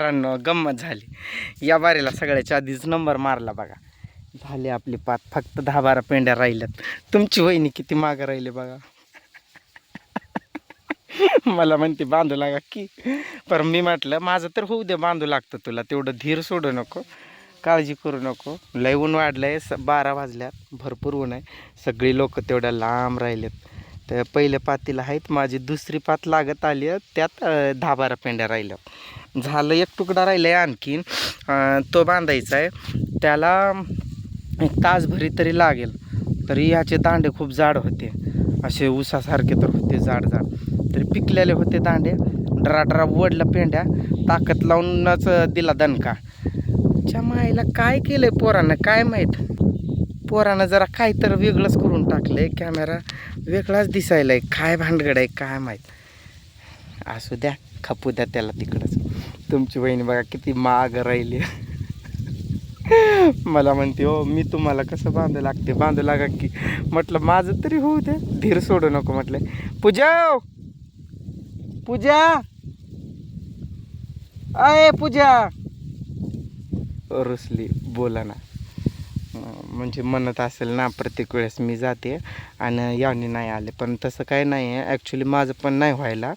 मित्रांनो गंमत झाली. या बारीला सगळ्याच्या आधीच नंबर मारला बघा. झाले आपली पाच फक्त दहा बारा पेंड्या राहिल्यात. तुमची वहिनी किती मागं राहिली बघा. मला म्हणते बांधू लागा की. पर मी म्हटलं माझं तर होऊ दे बांधू लागतं तुला. तेवढं धीर सोडू नको. काळजी करू नको. लय ऊन वाढलंय स बारा वाजल्यात. भरपूर ऊन आहे. सगळी लोक तेवढ्या लांब राहिलेत. तर पहिले पातीला आहेत माझी दुसरी पात लागत आली त्यात दहा बारा पेंड्या राहिल्या. झालं एक तुकडा राहिला आहे आणखीन तो बांधायचा आहे. त्याला एक तासभरी तरी लागेल तरी ह्याचे दांडे खूप जाड होते. असे उसासारखे तर होते जाड जाड तरी पिकलेले होते दांडे डरा डरा वडला पेंड्या ताकद लावूनच दिला दणका. च्या माईला काय केलं आहे पोरानं काय माहीत? पोरानं जरा काय तर वेगळंच करून टाकलं आहे कॅमेरा वेगळाच दिसायला आहे काय भांडगड आहे काय माहीत. असू द्या खपू द्या त्याला तिकडंच. तुमची बहीण बघा किती माग राहिली. मला म्हणते हो मी तुम्हाला कसं बांधू लागते? बांधू लागा की. म्हटलं माझं तरी होऊ दे. धीर सोडू नको म्हटलं. पूजा पूजा! अय पूजा! रुसली. बोला ना. म्हणजे म्हणत असेल ना प्रत्येक वेळेस मी जाते आणि याने नाही आले. पण तसं काय नाही आहे. ॲक्च्युली माझं पण नाही व्हायला.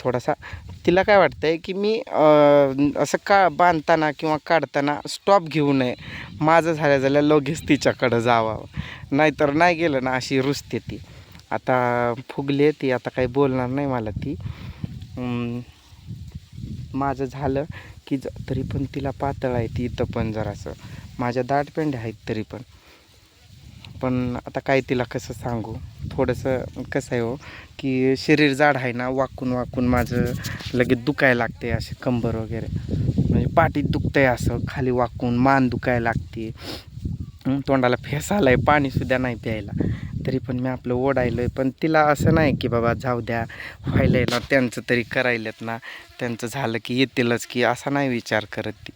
थोडासा तिला काय वाटतं आहे की मी असं का बांधताना किंवा काढताना स्टॉप घेऊ नये. माझं झाल्या झाल्या लगेच तिच्याकडं जावावं नाहीतर नाही गेलं ना अशी रुसते ती. आता फुगली ती. आता काही बोलणार नाही मला ती. माझं झालं की ज तरी पण तिला पातळ आहे ती इथं पण जरासं. माझ्या दाट पेंड्या आहेत तरी पण. पण आता काय तिला कसं सांगू? थोडंसं कसं आहे हो की शरीर जाड आहे ना वाकून वाकून माझं लगेच दुखायला लागते असे कंबर वगैरे. म्हणजे पाठीत दुखतंय असं खाली वाकून मान दुखायला लागते. तोंडाला फेस आलाय पाणीसुद्धा नाही प्यायला. तरी पण मी आपलं ओढायलं पण तिला असं नाही की बाबा जाऊ द्या व्हायला ना त्यांचं तरी करायलेत ना. त्यांचं झालं की येतीलच की असा नाही विचार करत ती.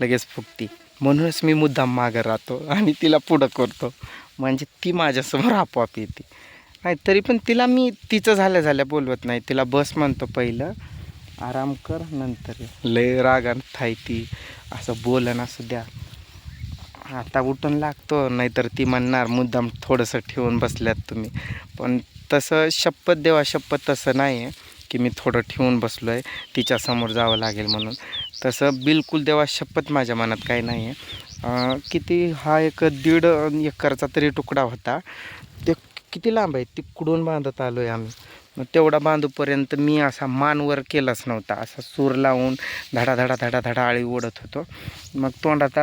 लगेच फुगती. म्हणूनच मी मुद्दाम मागं राहतो आणि तिला पुढं करतो. म्हणजे ती माझ्यासमोर आपोआप येते. नाही तरी पण तिला मी तिचं झाल्या झाल्या बोलवत नाही. तिला बस म्हणतो पहिलं आराम कर नंतर लय रागान थाय ती. असं बोलन असं द्या. आता उठून लागतो नाहीतर ती म्हणणार मुद्दाम थोडंसं ठेवून बसल्यात तुम्ही. पण तसं शपथ देवा शपथ तसं नाही आहे की मी थोडं ठेवून बसलो आहे तिच्यासमोर जावं लागेल म्हणून. तसं बिलकुल देवा शपथ माझ्या मनात काही नाही आहे किती हा एक दीड एकरचा तरी तुकडा होता. ते किती लांब आहे? तिकडून बांधत आलो आहे आम्ही. मग तेवढा बांधूपर्यंत मी असा मानवर केलाच नव्हता. असा सूर लावून धडा धडा धडा धडा आळी ओढत होतो. मग तोंडात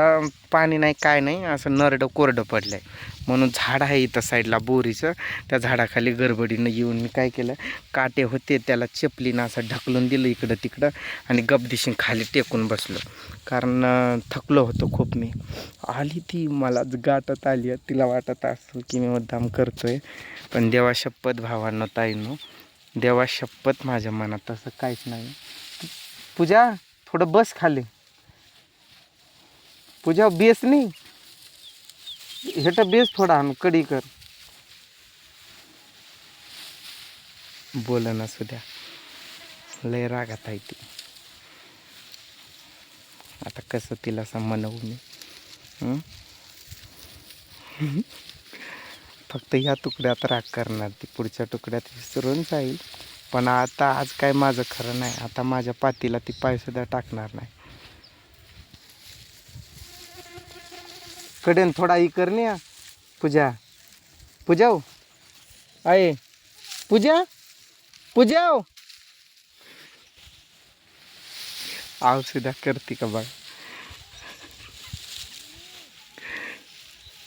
पाणी नाही काय नाही असं नरडं कोरडं पडलं आहे म्हणून झाड आहे इथं साईडला बोरीचं. त्या झाडाखाली गडबडीनं येऊन मी काय केलं काटे होते त्याला चपलीनं असं ढकलून दिलं इकडं तिकडं आणि गपदिशीन खाली टेकून बसलो. कारण थकलो होतो खूप मी. आली ती मला गाठत आली. तिला वाटत असेल की मी मुद्दाम करतो आहे पण देवा शपथ भावांनो ताईनो देवा शपथ माझ्या मनात तसं काहीच नाही. पूजा थोडं बस खाली. पूजा बेस नाही. हेटा बेस थोडा आण कडी कर. बोल ना सुद्या. लय रागात आहे ती आता कसं तिला असं म्हणवू मी फक्त ह्या तुकड्यात राग करणार ती पुढच्या तुकड्यात विसरून जाईल. पण आता आज काय माझं खरं नाही आता माझ्या पातीला ती पायसुद्धा टाकणार नाही. कडेन थोडा ही कर पूजा पूजा. आहे पूजा पूजा हो. आव सुद्धा करते का बघ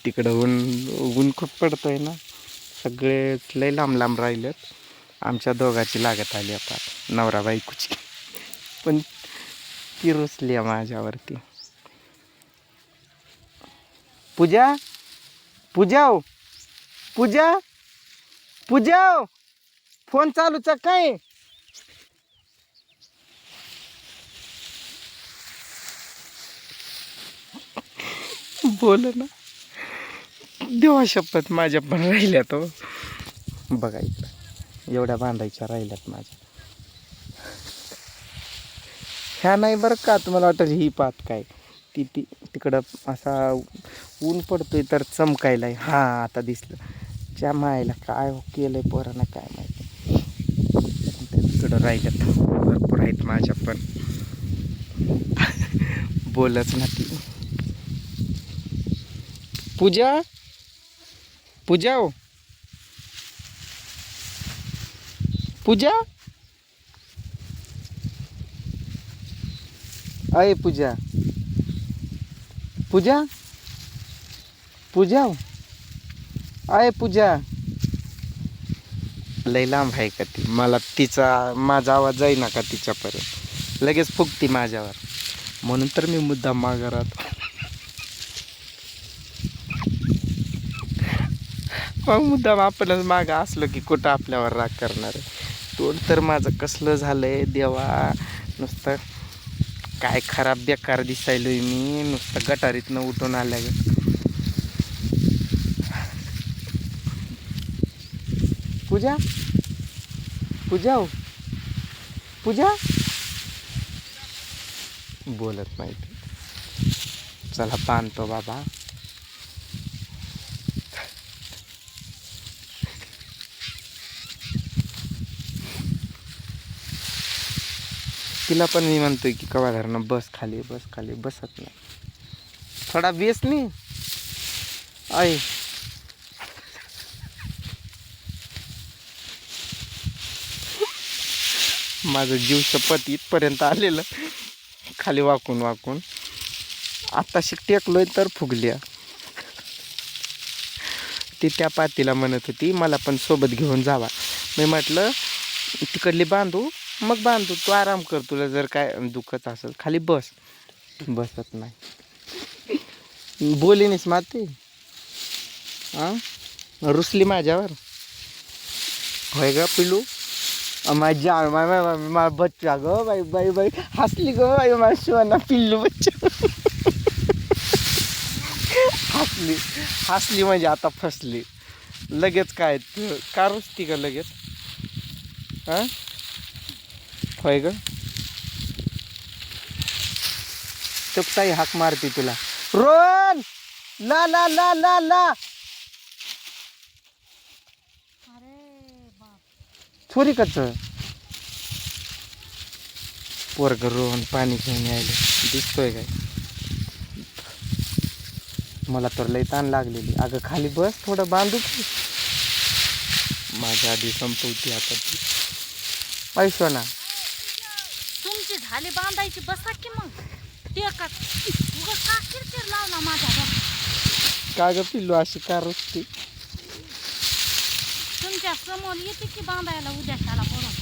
तिकडं ऊन ऊन खूप पडतोय ना. सगळे लय लांब लांब राहिलेत. आमच्या दोघाची लागत आली आता. नवरा बायकोची. पण ती रुसली आहे माझ्यावरती. पूजा? पूजा हो. पूजा? पूजा हो. फोन चालूचा काय? बोल ना. देवा शपथ माझ्या पण राहिल्या तो हो. बघा इकडं. एवढ्या बांधायच्या राहिल्यात माझ्या. ह्या नाही बरं का तुम्हाला वाटतं ही पात काय? ती ती तिकडं असा ऊन पडतोय तर चमकायला हां आता दिसलं. ज्या मायला काय हो केलंय पोरांना काय माहिती. तिकडं राहिल्यात. भरपूर आहेत माझ्या पण. बोलच ना ती. पूजा? पूजा हो। पूजा? अय पूजा। पूजा? पूजा हो। अय पूजा। लय लांब आहे का ती? मला तिचा माझा आवाज जाईना का तिच्यापर्यंत? लगेच फुगती माझ्यावर. म्हणून तर मी मुद्दाम मागं राहतो मग मुद्दाम आपणच मागं असलो की कुठं आपल्यावर राग करणार आहे. तोंड तर माझं कसलं झालंय देवा. नुसतं काय खराब बेकार दिसायलोय मी. नुसतं गटारीतनं उठून आल्या ग पूजा? पूजा हो? पूजा? बोलत नाही चला पानतो बाबा. तिला पण मी म्हणतो की कवा धरणं? बस खाली बस खाली बसत नाही. थोडा बेस नाही आहे माझं जीव शपथ इथपर्यंत आलेलं. खाली वाकून वाकून. आत्ताशी टेकलोय तर फुगल्या. ती त्या पातीला म्हणत होती मला पण सोबत घेऊन जावा. मी म्हटलं तिकडली बांधू मग बांधतो तू आराम कर तुला जर काय दुखत असेल खाली बस. बसत नाही. बोलीनीस माती हां रुसली माझ्यावर. होय ग पिलू? माझी माय माय माझा बच्चा ग बाई बाई बाई. हसली ग बाई माझ्या शिवाना पिल्लू बच्चा. हसली हसली म्हणजे आता फसली. लगेच काय तू- का रुसती का लगेच? हां होय ग? चुकताही हाक मारते तुला. रोहन! ला ला ला ला ला! अरे बाप. चोरी कच पोरग रोहन पाणी घेऊन यायला. दिसतोय काय? मला तर लई ताण लागलेली. अगं खाली बस थोडं बांधू की. माझ्या आधी संपवती आता ती. ऐशो ना. झाली बांधायची बसा की मग? टेकत उगा का किरकिर लावला माझ्या? का ग पिल्लू अशी का रुसती तुमच्यासमोर येते की बांधायला उद्याच्याला बरोबर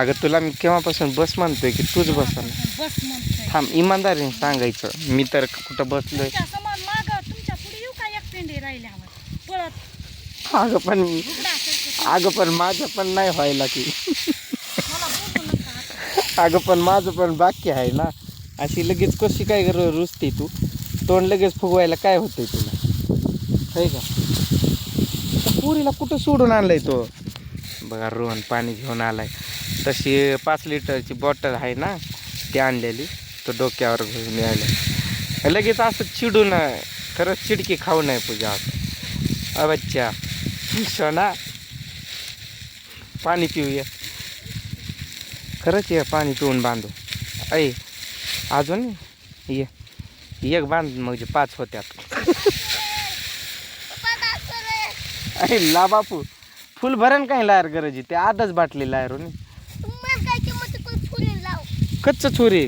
अगं तुला मी केव्हापासून बस म्हणतोय की तूच बस बस म्हणतोय. थांब इमानदारीने सांगायचं. मी तर कुठं बसलोय? समोर माग तुमच्यापुढे येऊ का एक पेंडी राहिल्यावर? पळत अगं पण अगं पण माझं पण नाही व्हायला की. अगं पण माझं पण बाकी आहे ना. अशी लगेच कशी काय कर रुसते तू? तोंड लगेच फुगवायला काय होतंय तुला? आहे का? पुरीला कुठं सोडून आणलंय तो? बघा रोहन पाणी घेऊन आलाय. तशी पाच लिटरची बॉटल आहे ना ती आणलेली. तो डोक्यावर घेऊन यायला. लगेच असं चिडून खरंच चिडकी खाऊ नये पूजा. आता अ सोना पाणी पिऊया. खरंच ये पाणी पिऊन बांधू. ऐ अजून ये. एक बांध म्हणजे पाच होत्यात. ऐ ला बापू. फुल भरण काय लायर गरज ते आधच बाटली लायर कच्च छोरी.